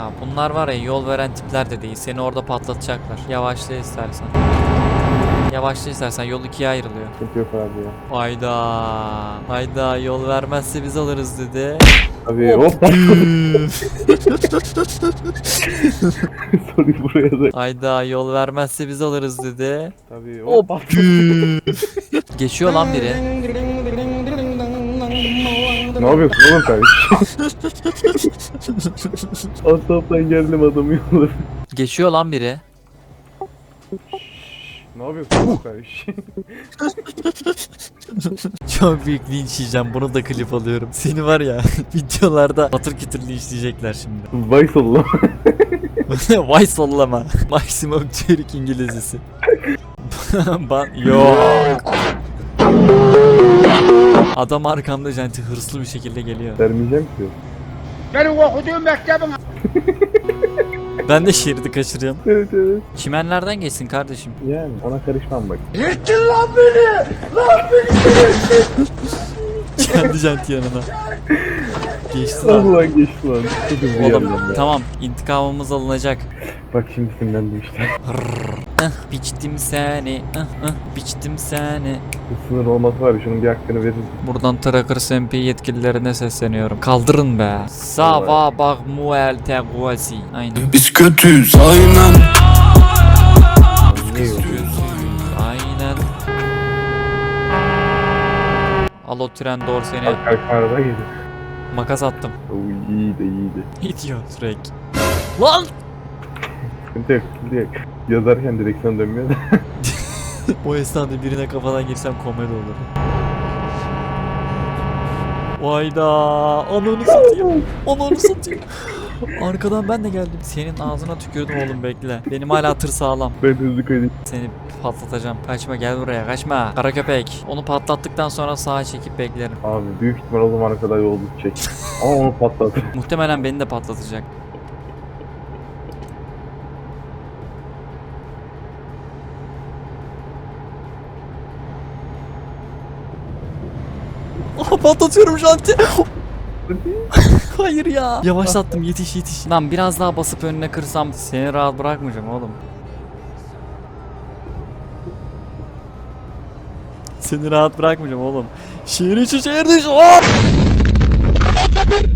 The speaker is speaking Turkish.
Ya bunlar var ya yol veren tipler de değil. Seni orada patlatacaklar. Yavaşla istersen. Yavaşla istersen yol ikiye ayrılıyor. Sıkıntı yok abi ya. Hayda. Hayda yol vermezse biz alırız dedi. Abi hop. Soruyu buraya da. Hayda yol vermezse biz alırız dedi. Tabii hop. Geçiyor lan biri. Ne yapıyorsun oğlum sen? Asaptan geldim adamı yolladım. Geçiyor lan biri. Ne yapıyorsun oğlum sen? Çok büyük linç yiyeceğim. Bunu da klip alıyorum. Seni var ya videolarda batır kütür linçleyecekler şimdi. Vay sallam. Vay sallama. Maksimum Türk İngilizcesi. Ban yok. Adam arkamda janti hırslı bir şekilde geliyor. Vermeyeceğim ki. Benim okuduğum mektebin Ben de şeridi kaçırıyorum. Evet evet. Çimenlerden geçsin kardeşim. Yani ona karışmam bak. Kendi janti yanına. Geçti lan. Allah geçti lan. Çok hızlı Oğlum ya. tamam intikamımız alınacak. Bak şimdi sinirlendim işte. Ah, biçtim seni. ah, ah, biçtim seni. Bu sınır olması var ya şunun bir hakkını verin. Buradan Trackers MP yetkililerine sesleniyorum. Kaldırın be. Sava bak muel teguasi. Aynen. Biz kötüyüz aynen yok? Aynen. Al o tren doğru seni. Kalk kalk arada geliyor. Makas attım. Oo iyiydi iyiydi. İdiot Trek. Lan! Sıkıntı yok sıkıntı yok. Yazarken direksiyon dönmüyor da. o esnada birine kafadan girsem komedi olur. Vayda! Ananı satayım. Ananı satayım. Arkadan ben de geldim. Senin ağzına tükürdüm oğlum bekle. Benim hala tır sağlam. Ben hızlı kaydım. Seni patlatacağım. Kaçma gel buraya kaçma. Kara köpek. Onu patlattıktan sonra sağa çekip beklerim. Abi büyük ihtimal o zamana kadar yol gidecek. Ama onu patladı. Muhtemelen beni de patlatacak. Aha patlatıyorum janti. Hayır ya. Yavaşlattım yetiş yetiş. Lan biraz daha basıp önüne kırsam seni rahat bırakmayacağım oğlum. Seni rahat bırakmayacağım oğlum. Şehir içi şehir dışı. Hop!